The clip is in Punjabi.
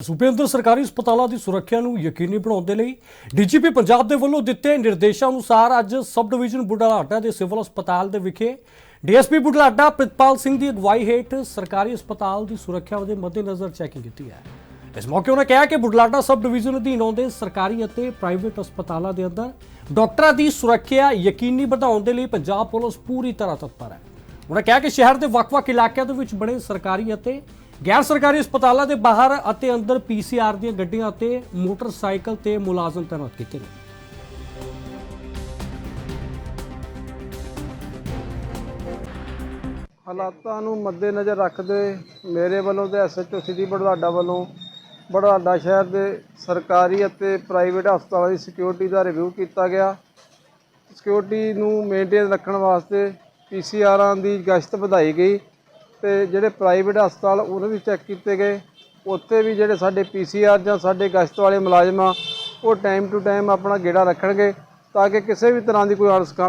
ਸੂਬੇ ਅੰਦਰ ਸਰਕਾਰੀ ਹਸਪਤਾਲਾਂ ਦੀ ਸੁਰੱਖਿਆ ਨੂੰ ਯਕੀਨੀ ਬਣਾਉਣ ਦੇ ਲਈ ਡੀਜੀਪੀ ਪੰਜਾਬ ਦੇ ਵੱਲੋਂ ਦਿੱਤੇ ਨਿਰਦੇਸ਼ਾਂ ਅਨੁਸਾਰ ਅੱਜ ਸਬ ਡਿਵੀਜ਼ਨ ਬੁਢਲਾਡਾ ਦੇ ਸਿਵਲ ਹਸਪਤਾਲ ਦੇ ਵਿਖੇ ਡੀਐਸਪੀ ਬੁਢਲਾਡਾ ਪ੍ਰਿਤਪਾਲ ਸਿੰਘ ਦੀ ਅਗਵਾਈ ਹੇਠ ਸਰਕਾਰੀ ਹਸਪਤਾਲ ਦੀ ਸੁਰੱਖਿਆ ਦੇ ਮੱਦੇਨਜ਼ਰ ਚੈਕਿੰਗ ਕੀਤੀ ਹੈ। ਇਸ ਮੌਕੇ ਉਹਨਾਂ ਕਿਹਾ ਕਿ ਬੁਢਲਾਡਾ ਸਬ ਡਿਵੀਜ਼ਨ ਅਧੀਨ ਆਉਂਦੇ ਸਰਕਾਰੀ ਅਤੇ ਪ੍ਰਾਈਵੇਟ ਹਸਪਤਾਲਾਂ ਦੇ ਅੰਦਰ ਡਾਕਟਰਾਂ ਦੀ ਸੁਰੱਖਿਆ ਯਕੀਨੀ ਬਣਾਉਣ ਦੇ ਲਈ ਪੰਜਾਬ ਪੁਲਿਸ ਪੂਰੀ ਤਰ੍ਹਾਂ ਤਤਪਰ ਹੈ। ਉਹਨਾਂ ਕਿਹਾ ਕਿ ਸ਼ਹਿਰ ਦੇ ਵੱਖ-ਵੱਖ ਇਲਾਕਿਆਂ ਦੇ ਵਿੱਚ ਬਣੇ ਸਰਕਾਰੀ ਅਤੇ ਗੈਰ ਸਰਕਾਰੀ ਹਸਪਤਾਲਾਂ ਦੇ ਬਾਹਰ ਅਤੇ ਅੰਦਰ ਪੀਸੀਆਰ ਦੀਆਂ ਗੱਡੀਆਂ ਅਤੇ ਮੋਟਰਸਾਈਕਲ ਤੇ ਮੁਲਾਜ਼ਮ ਤੈਨਾਤ ਕੀਤੇ ਨੇ ਹਾਲਾਤਾਂ ਨੂੰ ਮੱਦੇਨਜ਼ਰ ਰੱਖਦੇ ਮੇਰੇ ਵੱਲੋਂ ਤੇ ਐਸਐਚਓ ਸਿਟੀ ਬੜਵਾਡਾ ਵੱਲੋਂ ਬੜਵਾਡਾ ਸ਼ਹਿਰ ਦੇ ਸਰਕਾਰੀ ਅਤੇ ਪ੍ਰਾਈਵੇਟ ਹਸਪਤਾਲਾਂ ਦੀ ਸਿਕਿਉਰਿਟੀ ਦਾ ਰਿਵਿਊ ਕੀਤਾ ਗਿਆ। ਸਿਕਿਉਰਿਟੀ ਨੂੰ ਮੇਨਟੇਨ ਰੱਖਣ ਵਾਸਤੇ ਪੀਸੀਆਰਾਂ ਦੀ ਗਸ਼ਤ ਵਧਾਈ ਗਈ। ਤੇ ਜਿਹੜੇ ਪ੍ਰਾਈਵੇਟ ਹਸਪਤਾਲ ਉਹਨਾਂ ਵੀ ਚੈੱਕ ਕੀਤੇ ਗਏ। ਉੱਥੇ ਵੀ ਜਿਹੜੇ ਸਾਡੇ ਪੀਸੀਆਰ ਜਾਂ ਸਾਡੇ ਗਸ਼ਤ ਵਾਲੇ ਮੁਲਾਜ਼ਮ ਆ, ਉਹ ਟਾਈਮ ਟੂ ਟਾਈਮ ਆਪਣਾ ਗੇੜਾ ਰੱਖਣਗੇ ਤਾਂ ਕਿ ਕਿਸੇ ਵੀ ਤਰ੍ਹਾਂ ਦੀ ਕੋਈ ਅਣਸੁਖਾਵੀ